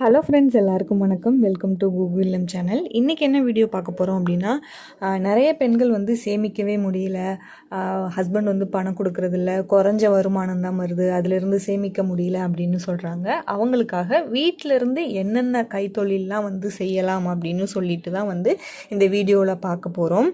Hello friends எல்லாருக்கும் வணக்கம். Welcome to Google Illam channel இன்றைக்கி என்ன வீடியோ பார்க்க போகிறோம் அப்படின்னா நிறைய பெண்கள் வந்து சேமிக்கவே முடியல. ஹஸ்பண்ட் வந்து பணம் கொடுக்கறதில்ல. குறைஞ்ச வருமானம் தான் வருது. அதிலிருந்து சேமிக்க முடியல அப்படின்னு சொல்கிறாங்க அவங்களுக்காக வீட்டில இருந்து என்னென்ன கைத்தொழிலெலாம் வந்து செய்யலாம் அப்படின்னு சொல்லிட்டு தான் வந்து இந்த வீடியோவில் பார்க்க போகிறோம்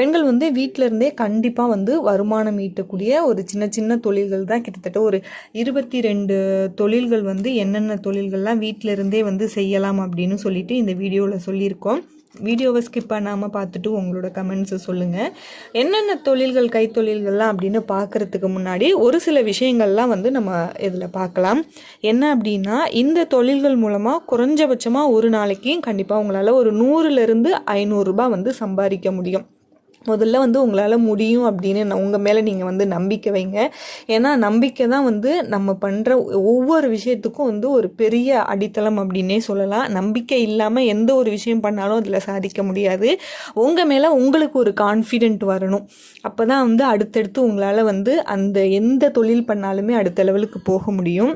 பெண்கள் வந்து வீட்டிலருந்தே கண்டிப்பாக வந்து வருமானம் ஈட்டக்கூடிய ஒரு சின்ன சின்ன தொழில்கள் தான். கிட்டத்தட்ட ஒரு இருபத்தி ரெண்டு தொழில்கள் வந்து என்னென்ன தொழில்கள்லாம் வீட்டில் இருந்தே வந்து செய்யலாம் அப்படின்னு சொல்லிட்டு இந்த வீடியோவில் சொல்லியிருக்கோம். வீடியோவை ஸ்கிப் பண்ணாமல் பார்த்துட்டு உங்களோட கமெண்ட்ஸை சொல்லுங்கள் என்னென்ன தொழில்கள் கைத்தொழில்கள்லாம் அப்படின்னு பார்க்குறதுக்கு முன்னாடி ஒரு சில விஷயங்கள்லாம் வந்து நம்ம இதில் பார்க்கலாம். என்ன அப்படின்னா இந்த தொழில்கள் மூலமாக குறைஞ்சபட்சமாக ஒரு நாளைக்கு கண்டிப்பாக உங்களால் ஒரு நூறுலேருந்து ஐநூறுரூபா வந்து சம்பாதிக்க முடியும். முதல்ல வந்து உங்களால் முடியும் அப்படின்னு நான் உங்கள் மேலே நீங்கள் வந்து நம்பிக்கை வைங்க. ஏன்னா நம்பிக்கை தான் வந்து நம்ம பண்ணுற ஒவ்வொரு விஷயத்துக்கும் வந்து ஒரு பெரிய அடித்தளம் அப்படின்னே சொல்லலாம். நம்பிக்கை இல்லாமல் எந்த ஒரு விஷயம் பண்ணாலும் அதில் சாதிக்க முடியாது. உங்கள் மேலே உங்களுக்கு ஒரு கான்ஃபிடென்ட் வரணும். அப்போ தான் வந்து அடுத்தடுத்து உங்களால் வந்து அந்த எந்த தொழில் பண்ணாலுமே அடுத்த லெவலுக்கு போக முடியும்.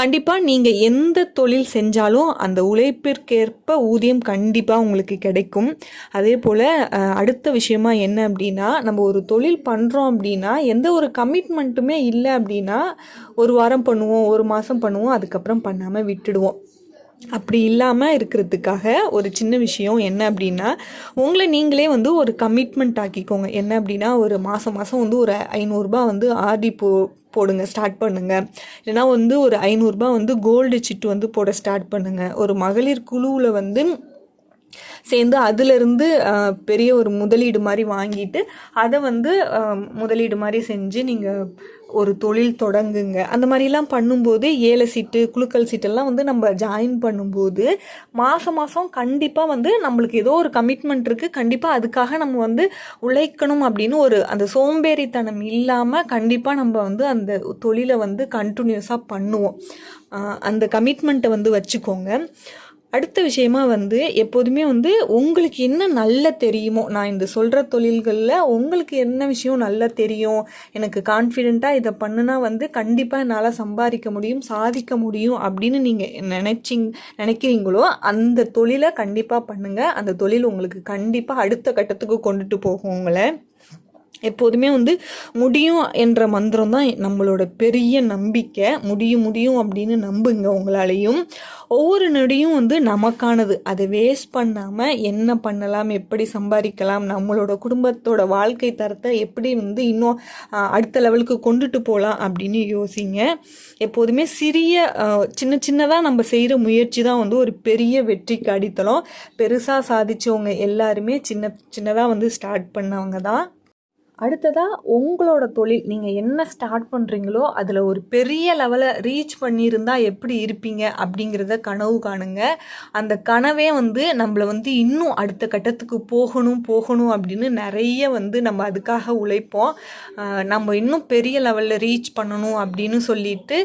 கண்டிப்பாக நீங்கள் எந்த தொழில் செஞ்சாலும் அந்த உழைப்பிற்கேற்ப ஊதியம் கண்டிப்பாக உங்களுக்கு கிடைக்கும். அதே போல் அடுத்த விஷயமா என்ன என்ன அப்படின்னா நம்ம ஒரு தொழில் பண்ணுறோம் அப்படின்னா எந்த ஒரு கமிட்மெண்ட்டுமே இல்லை அப்படின்னா ஒரு வாரம் பண்ணுவோம் ஒரு மாதம் பண்ணுவோம் அதுக்கப்புறம் பண்ணாமல் விட்டுடுவோம். அப்படி இல்லாமல் இருக்கிறதுக்காக ஒரு சின்ன விஷயம் என்ன அப்படின்னா உங்களை நீங்களே வந்து ஒரு கமிட்மெண்ட் ஆக்கிக்கோங்க. என்ன அப்படின்னா ஒரு மாதம் மாதம் வந்து ஒரு ஐநூறுரூபா வந்து ஆர்டி போ போடுங்க ஸ்டார்ட் பண்ணுங்க. இல்லைன்னா வந்து ஒரு ஐநூறுரூபா வந்து கோல்டு சிட்டு வந்து போட ஸ்டார்ட் பண்ணுங்க. ஒரு மகளிர் குழுவில் வந்து சேர்ந்து அதிலிருந்து பெரிய ஒரு முதலீடு மாதிரி வாங்கிட்டு அதை வந்து முதலீடு மாதிரி செஞ்சு நீங்கள் ஒரு தொழில் தொடங்குங்க. அந்த மாதிரிலாம் பண்ணும்போது ஏழை சீட்டு குழுக்கள் சீட்டெல்லாம் வந்து நம்ம ஜாயின் பண்ணும்போது மாதம் மாதம் கண்டிப்பாக வந்து நம்மளுக்கு ஏதோ ஒரு கமிட்மெண்ட் இருக்குது கண்டிப்பாக அதுக்காக நம்ம வந்து உழைக்கணும் அப்படின்னு ஒரு அந்த சோம்பேறித்தனம் இல்லாமல் கண்டிப்பாக நம்ம வந்து அந்த தொழிலை வந்து கண்டினியூஸாக பண்ணுவோம். அந்த கமிட்மெண்ட்டை வந்து வச்சுக்கோங்க. அடுத்த விஷயமா வந்து எப்போதுமே வந்து உங்களுக்கு என்ன நல்லா தெரியுமோ நான் இந்த சொல்கிற தொழில்களில் உங்களுக்கு என்ன விஷயம் நல்லா தெரியும் எனக்கு கான்ஃபிடெண்ட்டாக இதை பண்ணுனா வந்து கண்டிப்பாக என்னால் சம்பாதிக்க முடியும் சாதிக்க முடியும் அப்படின்னு நீங்கள் நினச்சிங் நினைக்கிறீங்களோ அந்த தொழிலை கண்டிப்பாக பண்ணுங்கள் அந்த தொழில் உங்களுக்கு கண்டிப்பாக அடுத்த கட்டத்துக்கு கொண்டுட்டு போகும் உங்களை. எப்போதுமே வந்து முடியும் என்ற மந்திரம் தான் நம்மளோட பெரிய நம்பிக்கை. முடியும் முடியும் அப்படின்னு நம்புங்க உங்களாலையும். ஒவ்வொரு நொடியும் வந்து நமக்கானது. அதை வேஸ்ட் பண்ணாமல் என்ன பண்ணலாம் எப்படி சம்பாதிக்கலாம் நம்மளோட குடும்பத்தோட வாழ்க்கை தரத்தை எப்படி வந்து இன்னும் அடுத்த லெவலுக்கு கொண்டுட்டு போகலாம் அப்படின்னு யோசிங்க. எப்போதுமே சிறிய சின்ன சின்னதாக நம்ம செய்கிற முயற்சி தான் வந்து ஒரு பெரிய வெற்றிக்கு அடித்தளம். பெருசாக சாதிச்சவங்க எல்லாருமே சின்ன சின்னதாக வந்து ஸ்டார்ட் பண்ணவங்க தான். அடுத்ததாக உங்களோட தொழில் நீங்கள் என்ன ஸ்டார்ட் பண்ணுறீங்களோ அதில் ஒரு பெரிய லெவலை ரீச் பண்ணியிருந்தால் எப்படி இருப்பீங்க அப்படிங்கிறத கனவு காணுங்க. அந்த கனவே வந்து நம்மளை வந்து இன்னும் அடுத்த கட்டத்துக்கு போகணும் போகணும் அப்படின்னு நிறைய வந்து நம்ம அதுக்காக உழைப்போம். நம்ம இன்னும் பெரிய லெவலில் ரீச் பண்ணணும் அப்படின்னு சொல்லிட்டு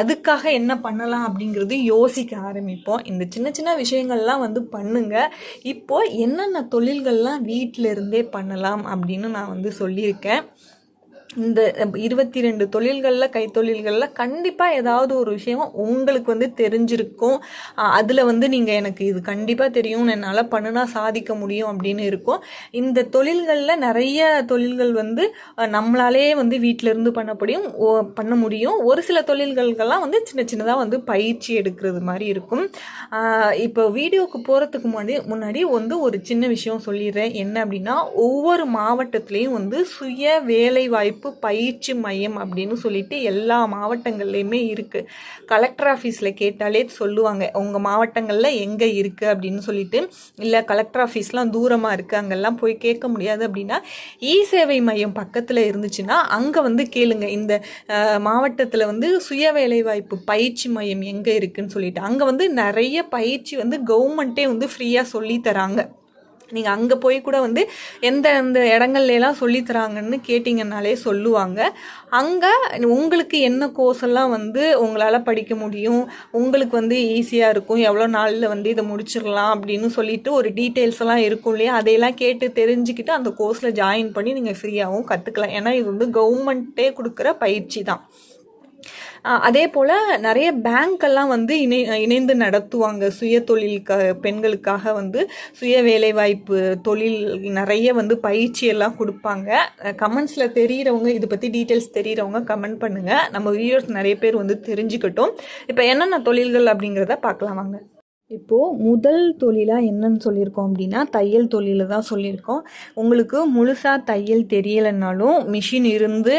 அதுக்காக என்ன பண்ணலாம் அப்படிங்கிறது யோசிக்க ஆரம்பிப்போம். இந்த சின்ன சின்ன விஷயங்கள்லாம் வந்து பண்ணுங்கள் இப்போ என்னென்ன தொழில்கள்லாம் வீட்டில் இருந்தே பண்ணலாம் அப்படின்னு நான் வந்து சொல்லியிருக்கேன். இந்த இருபத்தி ரெண்டு தொழில்களில் கைத்தொழில்களில் கண்டிப்பாக ஏதாவது ஒரு விஷயம் உங்களுக்கு வந்து தெரிஞ்சிருக்கும். அதில் வந்து நீங்கள் எனக்கு இது கண்டிப்பாக தெரியும் என்னால் பண்ணுனா சாதிக்க முடியும் அப்படின்னு இருக்கும். இந்த தொழில்களில் நிறைய தொழில்கள் வந்து நம்மளாலே வந்து வீட்டிலேருந்து பண்ண முடியும் ஓ- பண்ண முடியும். ஒரு சில தொழில்களுக்கெல்லாம் வந்து சின்ன சின்னதாக வந்து பயிற்சி எடுக்கிறது மாதிரி இருக்கும். இப்போ வீடியோவுக்கு போகிறதுக்கு முன்னாடி முன்னாடி வந்து ஒரு சின்ன விஷயம் சொல்லிடுறேன். என்ன அப்படின்னா ஒவ்வொரு மாவட்டத்துலேயும் வந்து சுய வேலை வாய்ப்பு பயிற்சி மையம் அப்படின்னு சொல்லிட்டு எல்லா மாவட்டங்கள்லையுமே இருக்குது கலெக்டர் ஆஃபீஸில் கேட்டாலே சொல்லுவாங்க உங்கள் மாவட்டங்களில் எங்கே இருக்குது அப்படின்னு சொல்லிட்டு. இல்லை கலெக்டர் ஆஃபீஸ்லாம் தூரமாக இருக்குது அங்கெல்லாம் போய் கேட்க முடியாது அப்படின்னா இ சேவை மையம் பக்கத்தில் இருந்துச்சுன்னா அங்கே வந்து கேளுங்க. இந்த மாவட்டத்தில் வந்து சுய வேலைவாய்ப்பு பயிற்சி மையம் எங்கே இருக்குன்னு சொல்லிட்டு. அங்கே வந்து நிறைய பயிற்சி வந்து கவர்மெண்ட்டே வந்து ஃப்ரீயாக சொல்லித்தராங்க நீங்கள் அங்கே போய் கூட வந்து எந்த எந்த இடங்கள்லாம் சொல்லித்தராங்கன்னு தராங்கன்னு கேட்டிங்கனாலே சொல்லுவாங்க. அங்கே உங்களுக்கு என்ன கோர்ஸ் எல்லாம் வந்து உங்களால் படிக்க முடியும்? உங்களுக்கு வந்து ஈஸியாக இருக்கும். எவ்வளோ நாளில் வந்து இதை முடிச்சிடலாம் அப்படின்னு சொல்லிட்டு ஒரு டீட்டெயில்ஸ் எல்லாம் இருக்கும் இல்லையா? அதையெல்லாம் கேட்டு தெரிஞ்சுக்கிட்டு அந்த கோர்ஸில் ஜாயின் பண்ணி நீங்கள் ஃப்ரீயாகவும் கற்றுக்கலாம் ஏன்னா இது வந்து கவர்மெண்ட்டே கொடுக்குற பயிற்சி தான். அதே போல் நிறைய பேங்க்கெல்லாம் வந்து இணை இணைந்து நடத்துவாங்க. சுய தொழிலுக்காக பெண்களுக்காக வந்து சுய வேலைவாய்ப்பு தொழில் நிறைய வந்து பயிற்சி எல்லாம் கொடுப்பாங்க. கமெண்ட்ஸில் தெரியிறவங்க இதை பற்றி டீட்டெயில்ஸ் தெரியிறவங்க கமெண்ட் பண்ணுங்கள் நம்ம வியூவர்ஸ் நிறைய பேர் வந்து தெரிஞ்சுக்கட்டும். இப்போ என்னென்ன தொழில்கள் அப்படிங்கிறத பார்க்கலாம் வாங்க. இப்போது முதல் தொழிலாக என்னன்னு சொல்லியிருக்கோம் அப்படின்னா தையல் தொழில தான் சொல்லியிருக்கோம். உங்களுக்கு முழுசாக தையல் தெரியலைன்னாலும் மிஷின் இருந்து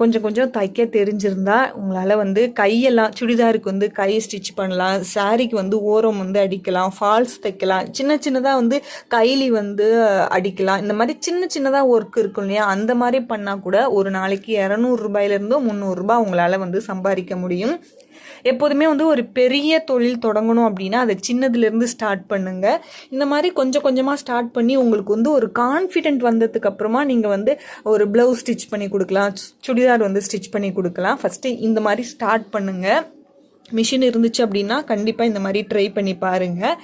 கொஞ்சம் கொஞ்சம் தைக்க தெரிஞ்சிருந்தா உங்களால் வந்து கையெல்லாம் சுடிதாருக்கு வந்து கை ஸ்டிச் பண்ணலாம் சாரிக்கு வந்து ஓரம் வந்து அடிக்கலாம் ஃபால்ஸ் தைக்கலாம் சின்ன சின்னதாக வந்து கைலி வந்து அடிக்கலாம். இந்த மாதிரி சின்ன சின்னதாக ஒர்க் இருக்கும் இல்லையா? அந்த மாதிரி பண்ணால் கூட ஒரு நாளைக்கு இரநூறுபாயிலேருந்து முந்நூறுரூபா உங்களால் வந்து சம்பாதிக்க முடியும். எப்போதுமே வந்து ஒரு பெரிய தொழில் தொடங்கணும் அப்படின்னா அதை சின்னதுலேருந்து ஸ்டார்ட் பண்ணுங்கள் இந்த மாதிரி கொஞ்சம் கொஞ்சமாக ஸ்டார்ட் பண்ணி உங்களுக்கு வந்து ஒரு கான்ஃபிடென்ட் வந்ததுக்கு அப்புறமா நீங்கள் வந்து ஒரு ப்ளவுஸ் ஸ்டிச் பண்ணி கொடுக்கலாம் சு- சுடிதார் வந்து ஸ்டிச் பண்ணி கொடுக்கலாம். ஃபஸ்ட்டு இந்த மாதிரி ஸ்டார்ட் பண்ணுங்கள் மிஷின் இருந்துச்சு அப்படின்னா கண்டிப்பாக இந்த மாதிரி ட்ரை பண்ணி பாருங்கள்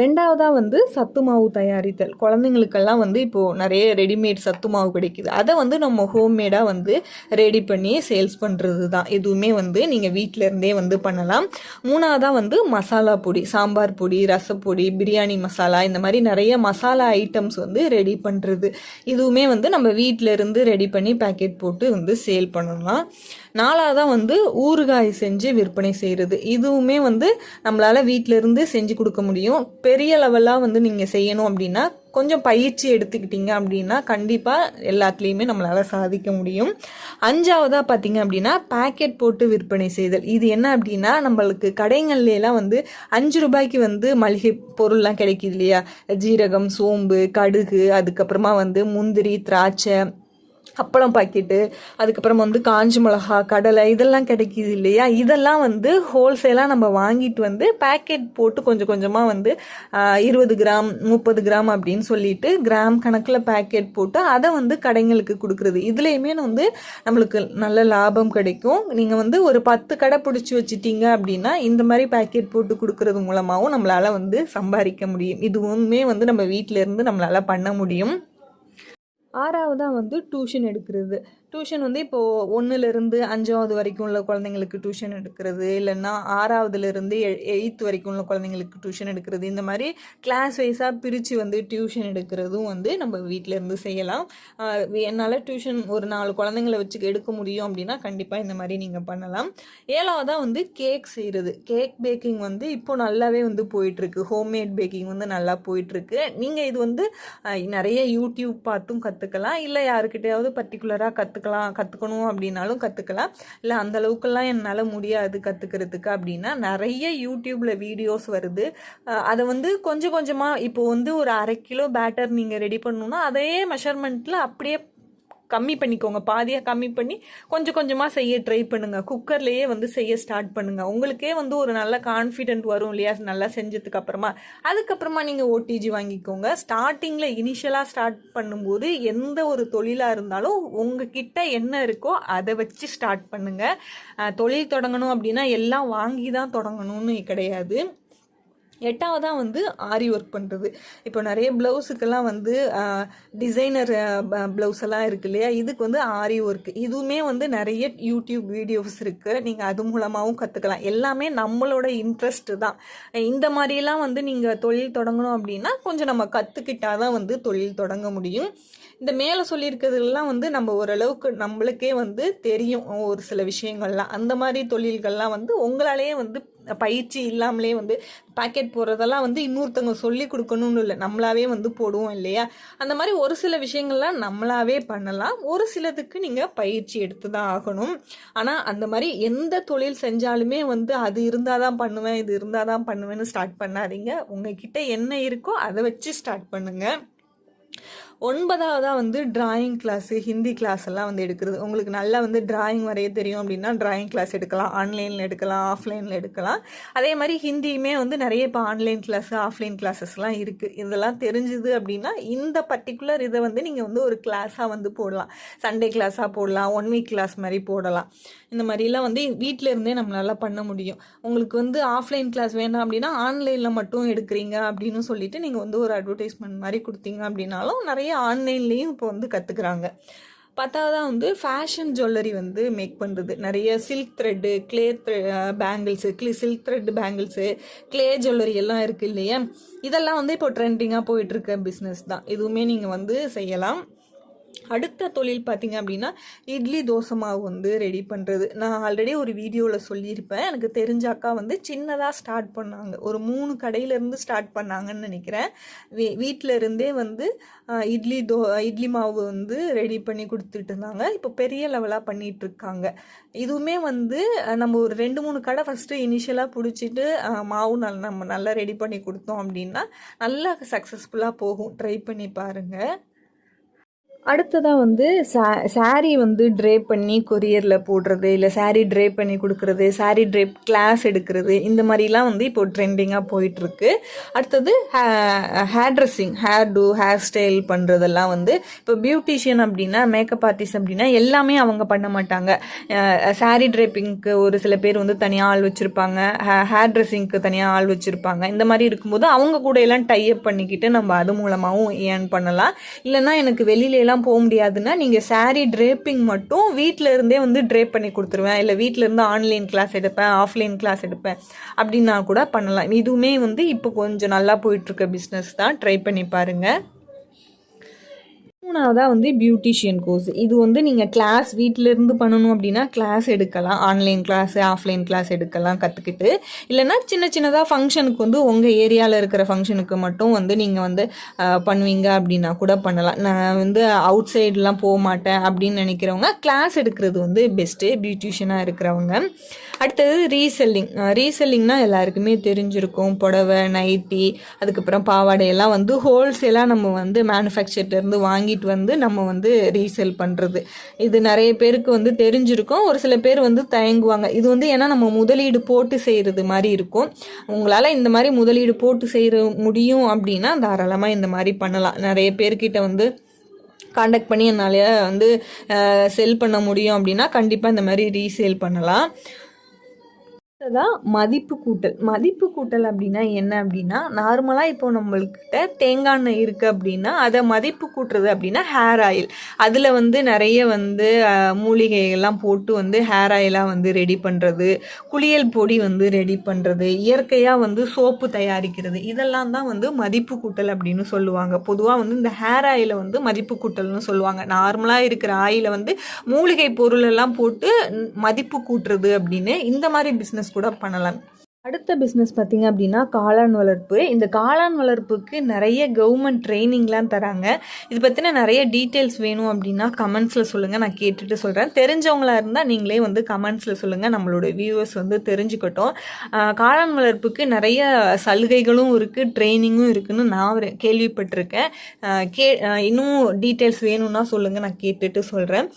ரெண்டாவதாக வந்து சத்து மாவு தயாரித்தல். குழந்தைங்களுக்கெல்லாம் வந்து இப்போது நிறைய ரெடிமேட் சத்து மாவு கிடைக்குது. அதை வந்து நம்ம ஹோம்மேடாக வந்து ரெடி பண்ணி சேல்ஸ் பண்ணுறது தான் எதுவுமே வந்து நீங்கள் வீட்டிலேருந்தே வந்து பண்ணலாம். மூணாவதாக வந்து மசாலா பொடி சாம்பார் பொடி ரசப்பொடி பிரியாணி மசாலா இந்த மாதிரி நிறைய மசாலா ஐட்டம்ஸ் வந்து ரெடி பண்ணுறது இதுவுமே வந்து நம்ம வீட்டில இருந்து ரெடி பண்ணி பேக்கெட் போட்டு வந்து சேல் பண்ணலாம். நாலாவதாக வந்து ஊறுகாய் செஞ்சு விற்பனை செய்கிறது இதுவுமே வந்து நம்மளால் வீட்டிலேருந்து செஞ்சு கொடுக்க முடியும். பெரிய லெவலாக வந்து நீங்கள் செய்யணும் அப்படின்னா கொஞ்சம் பயிற்சி எடுத்துக்கிட்டீங்க அப்படின்னா கண்டிப்பாக எல்லாத்துலேயுமே நம்மளால் சாதிக்க முடியும். அஞ்சாவதாக பார்த்தீங்க அப்படின்னா பேக்கெட் போட்டு விற்பனை செய்தல். இது என்ன அப்படின்னா நம்மளுக்கு கடைங்கள்ல வந்து அஞ்சு ரூபாய்க்கு வந்து மளிகை பொருள்லாம் கிடைக்குது இல்லையா? ஜீரகம் சோம்பு கடுகு அதுக்கப்புறமா வந்து முந்திரி திராட்சை அப்பளம் பாக்கெட்டு அதுக்கப்புறம் வந்து காஞ்சி மிளகா கடலை இதெல்லாம் கிடைக்கிது இல்லையா? இதெல்லாம் வந்து ஹோல்சேலாக நம்ம வாங்கிட்டு வந்து பேக்கெட் போட்டு கொஞ்சம் கொஞ்சமாக வந்து இருபது கிராம் முப்பது கிராம் அப்படின்னு சொல்லிட்டு கிராம் கணக்கில் பேக்கெட் போட்டு அதை வந்து கடைங்களுக்கு கொடுக்குறது. இதுலேயுமே வந்து நம்மளுக்கு நல்ல லாபம் கிடைக்கும். நீங்கள் வந்து ஒரு பத்து கடை பிடிச்சி வச்சுட்டீங்க அப்படின்னா இந்த மாதிரி பேக்கெட் போட்டு கொடுக்கறது மூலமாகவும் நம்மளால் வந்து சம்பாதிக்க முடியும். இதுவுமே வந்து நம்ம வீட்டிலேருந்து நம்மளால் பண்ண முடியும். ஆறாவதாக வந்து டியூஷன் எடுக்கிறது. டியூஷன் வந்து இப்போது ஒன்றுலேருந்து அஞ்சாவது வரைக்கும் உள்ள குழந்தைங்களுக்கு டியூஷன் எடுக்கிறது இல்லைன்னா ஆறாவதுலேருந்து எயித் வரைக்கும் உள்ள குழந்தைங்களுக்கு டியூஷன் எடுக்கிறது. இந்த மாதிரி கிளாஸ் வைஸாக பிரித்து வந்து டியூஷன் எடுக்கிறதும் வந்து நம்ம வீட்டிலேருந்து செய்யலாம். என்னால் டியூஷன் ஒரு நாலு குழந்தைங்கள வச்சு எடுக்க முடியும் அப்படின்னா கண்டிப்பாக இந்த மாதிரி நீங்கள் பண்ணலாம். ஏழாவதாக வந்து கேக் செய்கிறது கேக் பேக்கிங் வந்து இப்போ நல்லாவே வந்து போயிட்டுருக்கு. ஹோம்மேட் பேக்கிங் வந்து நல்லா போயிட்டுருக்கு. நீங்கள் இது வந்து நிறைய யூடியூப் பார்த்தும் கற்றுக்கலாம் இல்லை யாருக்கிட்டையாவது பர்டிகுலராக கற்றுக்கலாம் கற்றுக்கணும் அப்படின்னாலும் கற்றுக்கலாம் இல்லை அந்த அளவுக்குலாம் என்னால் முடியாது கற்றுக்கிறதுக்கு அப்படின்னா நிறைய யூடியூப்பில் வீடியோஸ் வருது. அதை வந்து கொஞ்சம் கொஞ்சமாக இப்போ வந்து ஒரு அரை கிலோ பேட்டர் நீங்கள் ரெடி பண்ணணுன்னா அதே மெஷர்மெண்ட்டில் அப்படியே கம்மி பண்ணிக்கோங்க. பாதியாக கம்மி பண்ணி கொஞ்சம் கொஞ்சமாக செய்ய ட்ரை பண்ணுங்கள் குக்கர்லேயே வந்து செய்ய ஸ்டார்ட் பண்ணுங்கள் உங்களுக்கே வந்து ஒரு நல்ல கான்ஃபிடென்ட் வரும் இல்லையா? நல்லா செஞ்சதுக்கு அப்புறமா. அதுக்கப்புறமா நீங்கள் ஓடிஜி வாங்கிக்கோங்க. ஸ்டார்டிங்கில் இனிஷியலாக ஸ்டார்ட் பண்ணும்போது எந்த ஒரு தொழிலாக இருந்தாலும் உங்ககிட்ட என்ன இருக்கோ அதை வச்சு ஸ்டார்ட் பண்ணுங்கள் தொழில் தொடங்கணும் அப்படின்னா எல்லாம் வாங்கி தான் தொடங்கணும்னு கிடையாது. எட்டாவதாக வந்து ஆரி ஒர்க் பண்ணுறது இப்போ நிறைய ப்ளவுஸுக்கெல்லாம் வந்து டிசைனர் ப்ளவுஸ் எல்லாம் இருக்கு இல்லையா? இதுக்கு வந்து ஆரி ஒர்க் இதுவுமே வந்து நிறைய யூடியூப் வீடியோஸ் இருக்குது நீங்கள் அது மூலமாகவும் கற்றுக்கலாம் எல்லாமே நம்மளோட இன்ட்ரெஸ்ட்டு தான். இந்த மாதிரிலாம் வந்து நீங்கள் தொழில் தொடங்கணும் அப்படின்னா கொஞ்சம் நம்ம கற்றுக்கிட்டா தான் வந்து தொழில் தொடங்க முடியும். இந்த மேலே சொல்லியிருக்கிறதுலாம் வந்து நம்ம ஓரளவுக்கு நம்மளுக்கே வந்து தெரியும். ஒரு சில விஷயங்கள்லாம். அந்த மாதிரி தொழில்கள்லாம் வந்து உங்களாலேயே வந்து பயிற்சி இல்லாமலே வந்து பாக்கெட் போடுறதெல்லாம் வந்து இன்னொருத்தவங்க சொல்லி கொடுக்கணும்னு இல்லை. நம்மளாவே வந்து போடுவோம் இல்லையா? அந்த மாதிரி ஒரு சில விஷயங்கள்லாம் நம்மளாவே பண்ணலாம். ஒரு சிலதுக்கு நீங்கள் பயிற்சி எடுத்து தான் ஆகணும். ஆனால் அந்த மாதிரி எந்த தொழில் செஞ்சாலுமே வந்து அது இருந்தால் தான் பண்ணுவேன் இது இருந்தால் தான் பண்ணுவேன்னு ஸ்டார்ட் பண்ணாதீங்க. உங்ககிட்ட என்ன இருக்கோ அதை வச்சு ஸ்டார்ட் பண்ணுங்கள் ஒன்பதாவதாக வந்து டிராயிங் கிளாஸு ஹிந்தி கிளாஸ் எல்லாம் வந்து எடுக்கிறது. உங்களுக்கு நல்லா வந்து டிராயிங் வரைய தெரியும் அப்படின்னா டிராயிங் கிளாஸ் எடுக்கலாம். ஆன்லைனில் எடுக்கலாம் ஆஃப்லைனில் எடுக்கலாம். அதே மாதிரி ஹிந்தியுமே வந்து நிறைய இப்போ ஆன்லைன் கிளாஸு ஆஃப்லைன் கிளாஸஸ்லாம் இருக்குது இதெல்லாம் தெரிஞ்சுது அப்படின்னா இந்த பர்டிகுலர் இதை வந்து நீங்கள் வந்து ஒரு கிளாஸாக வந்து போடலாம். சண்டே கிளாஸாக போடலாம் ஒன் வீக் கிளாஸ் மாதிரி போடலாம். இந்த மாதிரிலாம் வந்து வீட்டில் இருந்தே நம்மளால பண்ண முடியும். உங்களுக்கு வந்து ஆஃப்லைன் கிளாஸ் வேண்டாம் அப்படின்னா ஆன்லைனில் மட்டும் எடுக்கிறீங்க அப்படின்னு சொல்லிட்டு நீங்கள் வந்து ஒரு அட்வர்டைஸ்மெண்ட் மாதிரி கொடுத்தீங்க அப்படின்னாலும் நிறைய ஆன்லைன்லேயும் இப்போ வந்து கற்றுக்குறாங்க பத்தாவதாக வந்து ஃபேஷன் ஜுவல்லரி வந்து மேக் பண்ணுறது நிறைய silk thread clay bangles க்ளி silk thread bangles clay jewellery எல்லாம் இருக்குது இல்லையா? இதெல்லாம் வந்து இப்போ ட்ரெண்டிங்காக போயிட்டுருக்க பிஸ்னஸ் தான். எதுவுமே நீங்கள் வந்து செய்யலாம். அடுத்த தொழில் பார்த்தீங்க அப்படின்னா இட்லி தோசை மாவு வந்து ரெடி பண்ணுறது நான் ஆல்ரெடி ஒரு வீடியோவில் சொல்லியிருப்பேன். எனக்கு தெரிஞ்ச அக்கா வந்து சின்னதாக ஸ்டார்ட் பண்ணாங்க. ஒரு மூணு கடையிலேருந்து ஸ்டார்ட் பண்ணாங்கன்னு நினைக்கிறேன். வீ வீட்டில் இருந்தே வந்து இட்லி தோ இட்லி மாவு வந்து ரெடி பண்ணி கொடுத்துட்டு இருந்தாங்க இப்போ பெரிய லெவலாக பண்ணிகிட்ருக்காங்க இருக்காங்க இதுவுமே வந்து நம்ம ஒரு ரெண்டு மூணு கடை ஃபஸ்ட்டு இனிஷியலாக பிடிச்சிட்டு மாவு நல் நம்ம நல்லா ரெடி பண்ணி கொடுத்தோம் அப்படின்னா நல்லா சக்ஸஸ்ஃபுல்லாக போகும். ட்ரை பண்ணி பாருங்கள் அடுத்ததாக வந்து சா சாரீ வந்து ட்ரேப் பண்ணி கொரியரில் போடுறது இல்லை saree ட்ரேப் பண்ணி கொடுக்குறது saree ட்ரேப் கிளாஸ் எடுக்கிறது இந்த மாதிரிலாம் வந்து இப்போ ட்ரெண்டிங்காக போயிட்டுருக்கு. அடுத்தது hair dressing hair do hair style பண்ணுறதெல்லாம் வந்து இப்போ பியூட்டிஷியன் அப்படின்னா மேக்கப் ஆர்டிஸ்ட் அப்படின்னா எல்லாமே அவங்க பண்ண மாட்டாங்க. saree ட்ரேப்பிங்க்கு ஒரு சில பேர் வந்து தனியாக ஆள் வச்சுருப்பாங்க ஹேர் ட்ரெஸ்ஸிங்க்கு தனியாக ஆள் வச்சுருப்பாங்க. இந்த மாதிரி இருக்கும்போது அவங்க கூட எல்லாம் டைப் பண்ணிக்கிட்டு நம்ம அது மூலமாகவும் ஏர்ன் பண்ணலாம். இல்லைன்னா எனக்கு வெளியிலலாம் எல்லாம் போக முடியாதுன்னா நீங்கள் சாரீ ட்ரேப்பிங் மட்டும் வீட்டில் இருந்தே வந்து ட்ரேப் பண்ணி கொடுத்துருவேன். இல்லை வீட்டில் இருந்து ஆன்லைன் கிளாஸ் எடுப்பேன் ஆஃப்லைன் கிளாஸ் எடுப்பேன். அப்படின்னா கூட பண்ணலாம். இதுவுமே வந்து இப்போ கொஞ்சம் நல்லா போயிட்டுருக்க பிஸ்னஸ் தான். ட்ரை பண்ணி பாருங்கள் மூணாவதாக வந்து பியூட்டிஷியன் கோர்ஸ் இது வந்து நீங்கள் கிளாஸ் வீட்டிலேருந்து பண்ணணும் அப்படின்னா கிளாஸ் எடுக்கலாம். ஆன்லைன் கிளாஸ் ஆஃப்லைன் கிளாஸ் எடுக்கலாம் கற்றுக்கிட்டு இல்லைன்னா சின்ன சின்னதாக ஃபங்க்ஷனுக்கு வந்து உங்கள் ஏரியாவில் இருக்கிற ஃபங்க்ஷனுக்கு மட்டும் வந்து நீங்கள் வந்து பண்ணுவீங்க அப்படின்னா கூட பண்ணலாம். நான் வந்து அவுட் சைட்லாம் போக மாட்டேன் அப்படின்னு நினைக்கிறவங்க கிளாஸ் எடுக்கிறது வந்து பெஸ்ட்டு பியூட்டிஷியனாக இருக்கிறவங்க. அடுத்தது ரீசெல்லிங் ரீசெல்லிங்னா எல்லாருக்குமே தெரிஞ்சிருக்கும். புடவை நைட்டி அதுக்கப்புறம் பாவாடை எல்லாம் வந்து ஹோல்சேலாக நம்ம வந்து மேனுஃபேக்சர்லேருந்து வாங்கிட்டு வந்து நம்ம வந்து ரீசேல் பண்ணுறது இது நிறைய பேருக்கு வந்து தெரிஞ்சிருக்கும். ஒரு சில பேர் வந்து தயங்குவாங்க. இது வந்து ஏன்னா நம்ம முதலீடு போட்டு செய்கிறது மாதிரி இருக்கும். உங்களால் இந்த மாதிரி முதலீடு போட்டு செய்கிற முடியும் அப்படின்னா தாராளமாக இந்த மாதிரி பண்ணலாம். நிறைய பேர்கிட்ட வந்து காண்டக்ட் பண்ணி என்னால் வந்து செல் பண்ண முடியும் அப்படின்னா கண்டிப்பாக இந்த மாதிரி ரீசேல் பண்ணலாம். அடுத்ததான் மதிப்பு கூட்டல். மதிப்பு கூட்டல் அப்படின்னா என்ன அப்படின்னா நார்மலாக இப்போ நம்மள்கிட்ட தேங்காய் எண்ணெய் இருக்குது அப்படின்னா அதை மதிப்பு கூட்டுறது அப்படின்னா ஹேர் ஆயில் அதில் வந்து நிறைய வந்து மூலிகைகள்லாம் போட்டு வந்து ஹேர் ஆயிலாக வந்து ரெடி பண்ணுறது குளியல் பொடி வந்து ரெடி பண்ணுறது இயற்கையாக வந்து சோப்பு தயாரிக்கிறது இதெல்லாம் தான் வந்து மதிப்பு கூட்டல் அப்படின்னு சொல்லுவாங்க. பொதுவாக வந்து இந்த ஹேர் ஆயிலை வந்து மதிப்பு கூட்டல்னு சொல்லுவாங்க. நார்மலாக இருக்கிற ஆயிலை வந்து மூலிகை பொருளெல்லாம் போட்டு மதிப்பு கூட்டுறது அப்படின்னு இந்த மாதிரி பிஸ்னஸ் கூட பண்ணலாம். அடுத்த பிஸ்னஸ் பார்த்தீங்க அப்படின்னா காளான் வளர்ப்பு. இந்த காளான் வளர்ப்புக்கு நிறைய கவர்மெண்ட் ட்ரைனிங்லாம் தராங்க. இது பற்றின நிறைய டீட்டெயில்ஸ் வேணும் அப்படின்னா கமெண்ட்ஸில் சொல்லுங்கள் நான் கேட்டுட்டு சொல்கிறேன் தெரிஞ்சவங்களாக இருந்தால் நீங்களே வந்து கமெண்ட்ஸில் சொல்லுங்கள் நம்மளோட வியூவர்ஸ் வந்து தெரிஞ்சுக்கட்டும். காளான் வளர்ப்புக்கு நிறைய சலுகைகளும் இருக்குது ட்ரைனிங்கும் இருக்குதுன்னு நான் கேள்விப்பட்டிருக்கேன். கே இன்னும் டீட்டெயில்ஸ் வேணும்னா சொல்லுங்கள் நான் கேட்டுட்டு சொல்கிறேன்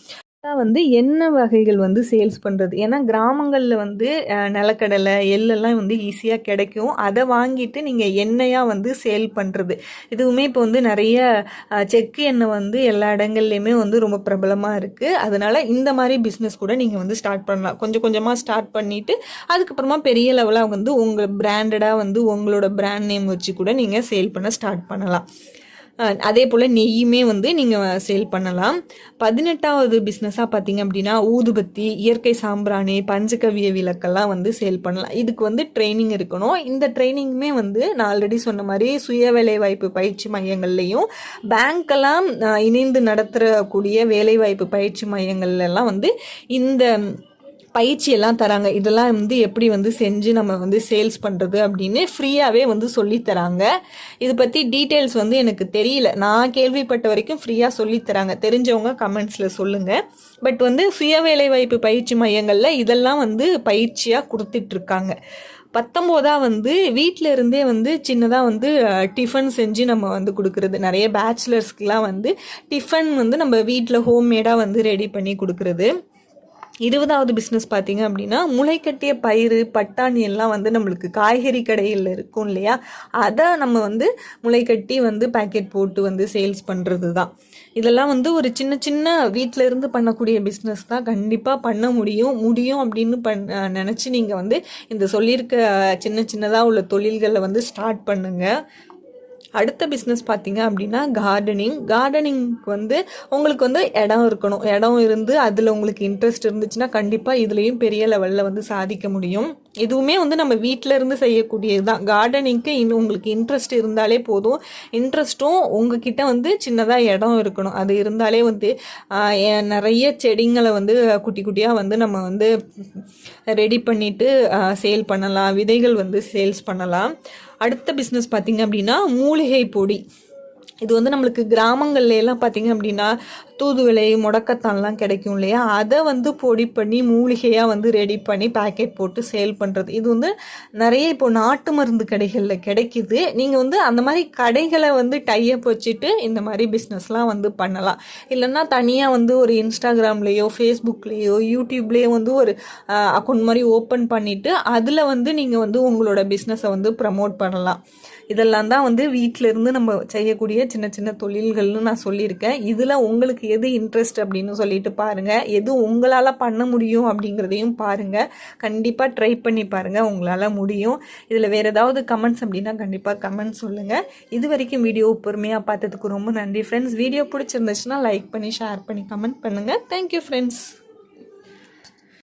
கரெக்டாக வந்து என்ன வகைகள் வந்து சேல்ஸ் பண்ணுறது ஏன்னா கிராமங்களில் வந்து நிலக்கடலை எள்ளெல்லாம் வந்து ஈஸியாக கிடைக்கும். அதை வாங்கிட்டு நீங்கள் எண்ணெயாக வந்து சேல் பண்ணுறது இதுவுமே இப்போ வந்து நிறைய செக்கு எண்ணெய் வந்து எல்லா இடங்கள்லையுமே வந்து ரொம்ப பிரபலமாக இருக்குது அதனால் இந்த மாதிரி பிஸ்னஸ் கூட நீங்கள் வந்து ஸ்டார்ட் பண்ணலாம். கொஞ்சம் கொஞ்சமாக ஸ்டார்ட் பண்ணிவிட்டு அதுக்கப்புறமா பெரிய லெவலாக வந்து உங்கள் பிராண்டடாக வந்து உங்களோட பிராண்ட் நேம் வச்சு கூட நீங்கள் சேல் பண்ண ஸ்டார்ட் பண்ணலாம். அதே போல் நெய்யுமே வந்து நீங்கள் சேல் பண்ணலாம். பதினெட்டாவது பிஸ்னஸாக பார்த்தீங்க அப்படின்னா ஊதுபத்தி இயற்கை சாம்பிராணி பஞ்சகவிய விளக்கெல்லாம் வந்து சேல் பண்ணலாம். இதுக்கு வந்து ட்ரைனிங் இருக்கணும். இந்த ட்ரைனிங்குமே வந்து நான் ஆல்ரெடி சொன்ன மாதிரி சுய வேலைவாய்ப்பு பயிற்சி மையங்கள்லையும் பேங்க்கெல்லாம் இணைந்து நடத்துகிறக்கூடிய வேலைவாய்ப்பு பயிற்சி மையங்கள்லாம் வந்து இந்த பயிற்சி எல்லாம் தராங்க. இதெல்லாம் வந்து எப்படி வந்து செஞ்சு நம்ம வந்து சேல்ஸ் பண்ணுறது அப்படின்னு ஃப்ரீயாகவே வந்து சொல்லித் தராங்க. இது பற்றி டீட்டெயில்ஸ் வந்து எனக்கு தெரியல. நான் கேள்விப்பட்ட வரைக்கும் ஃப்ரீயாக சொல்லித் தராங்க. தெரிஞ்சவங்க கமெண்ட்ஸில் சொல்லுங்கள் பட் வந்து சுய வேலைவாய்ப்பு பயிற்சி மையங்களில் இதெல்லாம் வந்து பயிற்சியாக கொடுத்துட்ருக்காங்க. பத்தொம்போதாக வந்து வீட்டில் இருந்தே வந்து சின்னதாக வந்து டிஃபன் செஞ்சு நம்ம வந்து கொடுக்குறது. நிறைய பேச்சுலர்ஸ்க்குலாம் வந்து டிஃபன் வந்து நம்ம வீட்டில் ஹோம்மேடாக வந்து ரெடி பண்ணி கொடுக்குறது. இருபதாவது பிஸ்னஸ் பார்த்தீங்க அப்படின்னா முளைக்கட்டிய பயிறு பட்டாணி எல்லாம் வந்து நம்மளுக்கு காய்கறி கடையில் இருக்கும் இல்லையா? அதை நம்ம வந்து முளைக்கட்டி வந்து பேக்கெட் போட்டு வந்து சேல்ஸ் பண்ணுறது தான் இதெல்லாம் வந்து ஒரு சின்ன சின்ன வீட்டில் இருந்து பண்ணக்கூடிய பிஸ்னஸ் தான். கண்டிப்பாக பண்ண முடியும். முடியும் அப்படின்னு பண் நினச்சி நீங்கள் வந்து இந்த சொல்லியிருக்க சின்ன சின்னதாக உள்ள தொழில்களை வந்து ஸ்டார்ட் பண்ணுங்கள் அடுத்த பிஸ்னஸ் பார்த்தீங்க அப்படின்னா கார்டனிங் கார்டனிங் வந்து உங்களுக்கு வந்து இடம் இருக்கணும். இடம் இருந்து அதில் உங்களுக்கு இன்ட்ரெஸ்ட் இருந்துச்சுன்னா கண்டிப்பாக இதுலேயும் பெரிய லெவலில் வந்து சாதிக்க முடியும். இதுவுமே வந்து நம்ம வீட்டில் இருந்து செய்யக்கூடியது தான் கார்டனிங்க்கு இன்னும் உங்களுக்கு இன்ட்ரெஸ்ட் இருந்தாலே போதும். இன்ட்ரெஸ்ட்டும் உங்ககிட்ட வந்து சின்னதாக இடம் இருக்கணும். அது இருந்தாலே வந்து நிறைய செடிங்களை வந்து குட்டி குட்டியாக வந்து நம்ம வந்து ரெடி பண்ணிவிட்டு சேல் பண்ணலாம். விதைகள் வந்து சேல்ஸ் பண்ணலாம். அடுத்த பிஸ்னஸ் பார்த்திங்க அப்படின்னா மூலிகை பொடி. இது வந்து நம்மளுக்கு கிராமங்கள்ல எல்லாம் பார்த்தீங்க அப்படின்னா தூதுவிலை முடக்கத்தான்லாம் கிடைக்கும் இல்லையா? அதை வந்து பொடி பண்ணி மூலிகையாக வந்து ரெடி பண்ணி பேக்கெட் போட்டு சேல் பண்ணுறது இது வந்து நிறைய இப்போ நாட்டு மருந்து கடைகளில் கிடைக்குது. நீங்கள் வந்து அந்த மாதிரி கடைகளை வந்து டையப் வச்சுட்டு இந்த மாதிரி பிஸ்னஸ்லாம் வந்து பண்ணலாம். இல்லைன்னா தனியாக வந்து ஒரு இன்ஸ்டாகிராம்லேயோ ஃபேஸ்புக்லேயோ யூடியூப்லேயோ வந்து ஒரு அக்கௌண்ட் மாதிரி ஓப்பன் பண்ணிவிட்டு அதில் வந்து நீங்கள் வந்து உங்களோட பிஸ்னஸை வந்து ப்ரமோட் பண்ணலாம். இதெல்லாம் தான் வந்து வீட்டிலேருந்து நம்ம செய்யக்கூடிய சின்ன சின்ன தொழில்கள்னு நான் சொல்லியிருக்கேன். இதில் உங்களுக்கு உங்களுக்கு எது இன்ட்ரெஸ்ட் அப்படின்னு சொல்லிட்டு பாருங்கள் எது உங்களால் பண்ண முடியும் அப்படிங்கிறதையும் பாருங்கள் கண்டிப்பாக ட்ரை பண்ணி பாருங்கள் உங்களால் முடியும். இதில் வேறு ஏதாவது கமெண்ட்ஸ் அப்படின்னா கண்டிப்பாக கமெண்ட் சொல்லுங்கள் இது வரைக்கும் வீடியோ பொறுமையாக பார்த்ததுக்கு ரொம்ப நன்றி ஃப்ரெண்ட்ஸ் வீடியோ பிடிச்சிருந்துச்சுன்னா லைக் பண்ணி ஷேர் பண்ணி கமெண்ட் பண்ணுங்கள் தேங்க்யூ ஃப்ரெண்ட்ஸ்